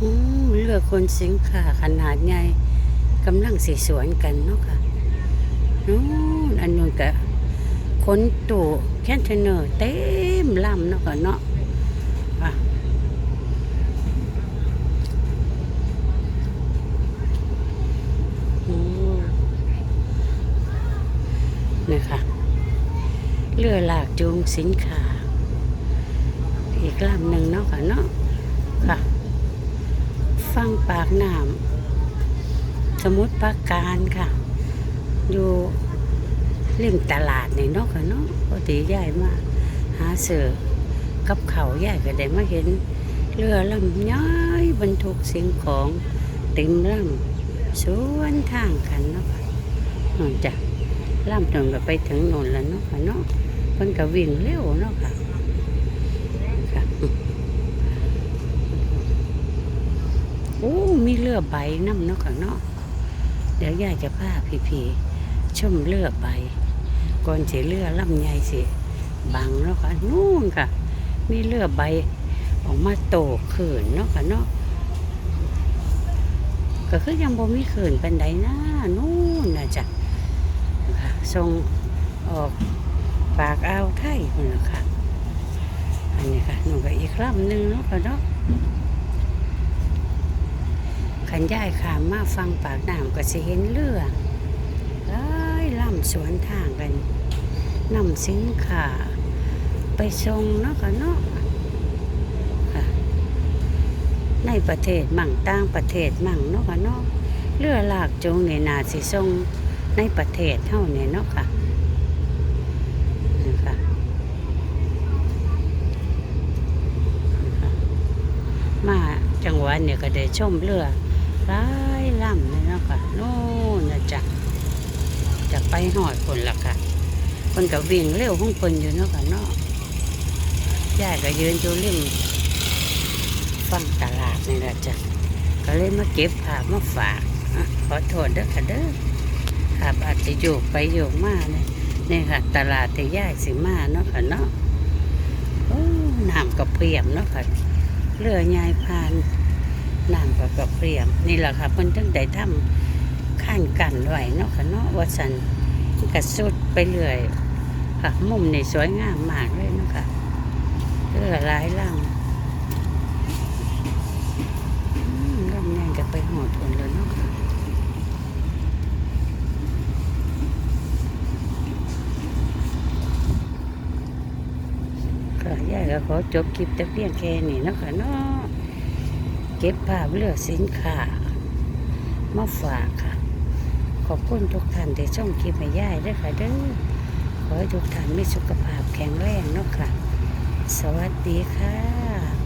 เลือกคนสิงค่ะ ขนาดใหญ่กำลังสีสวนกันเนาะค่ะนู้นอันนู้นกะคนตู่แคนเทนเนอร์เต็มลำเนาะค่ะเนาะนี่ค่ะเรือหลากจูงสินค้าอีกลำหนึ่งเนาะค่ะเนาะค่ะ ฟังปากน้ำสมุทรปากการค่ะ อยู่ริมตลาดในนาะค่ะเนาะพอดียายมาหาเสือกับเขาวยายก็ได้มาเห็น เรือลำย้อยบรรทุกสิ่งของเต็มลำสวนทางกันเนาะค่ะนอนจ้ะลำจนก็ไปถึงนนแล้วเนาะค่ะเนาะเพิ่นก็วิ่งเร็วเนาะค่ะค่ะ โอ้ มีเรื อใบน้ำเนาะค่ะเนาะเดี๋ยวยายจะพาพี่ๆชมเรือใบก่อนสิเรือลำใหญ่สิบังเนาะค่ะนู่นค่ะ มีเรือใบออกมาโตขืนเนาะค่ะเนาะก็คือยังบ่มีขืนเป็นใดนะนู่นนะจ๊ะค่ะทรงออกปากอ่าวไทยนี่แหละค่ะ อันนี้ค่ะหนูก็อีกลำหนึ่งเนาะค่ะเนาะันยายขามมาฟังปากน้ำก็สิเห็นเรือหลายล่ำสวนทางกันนำสินค้าไปส่งเนาะค่ะเนาะในประเทศมั่งต่างประเทศมั่งเนาะค่ะเนาะเรือลากจงในนาสิส่งในประเทศเท่าเนี่ยเนาะค่ะนะค่ะมาจังหวัดเนี่ยก็ได้ชมเรือ หลายลำเลยเนาะค่ะโน่นนะจ๊ะจะไปหอดคนละค่ะคนก็วิ่งเร็วของคนอยู่เนาะค่ะเนาะยายก็ยืนอยู่ริมฟังตลาดนี่แหละจ้ะก็เลยมาเก็บภาพมาฝากขอโทษเด้อค่ะเด้อภาพอาจจะโยกไปโยกมาเนี่ยนี่ค่ะ ตลาดที่ยายสิมาเนาะค่ะเนาะน้ำกระเพียมเนาะค่ะเรือยายพาน น้ำกับกระเพียมนี่แหละค่ะเพิ่นตั้งแต่ทำข้านกันไว้เนาะค่ะเนาะว่าสันกระสุดไปเรื่อยค่ะมุมนี่สวยงามมากเลยเนาะค่ะเรือหลายลำอืมลำยังก็ไปหอดทนเลยเนาะค่ะก็ยายก็ขอจบคลิปแต่เพียงแค่นี้เนาะค่ะเนาะ เก็บภาพเลือกสินค้ามาฝากค่ะ ขอบคุณทุกท่านที่ช่องคลิปให้ย่ายด้วยค่ะเด้อขอให้ทุกท่านมีสุขภาพแข็งแรงเนาะค่ะ สวัสดีค่ะ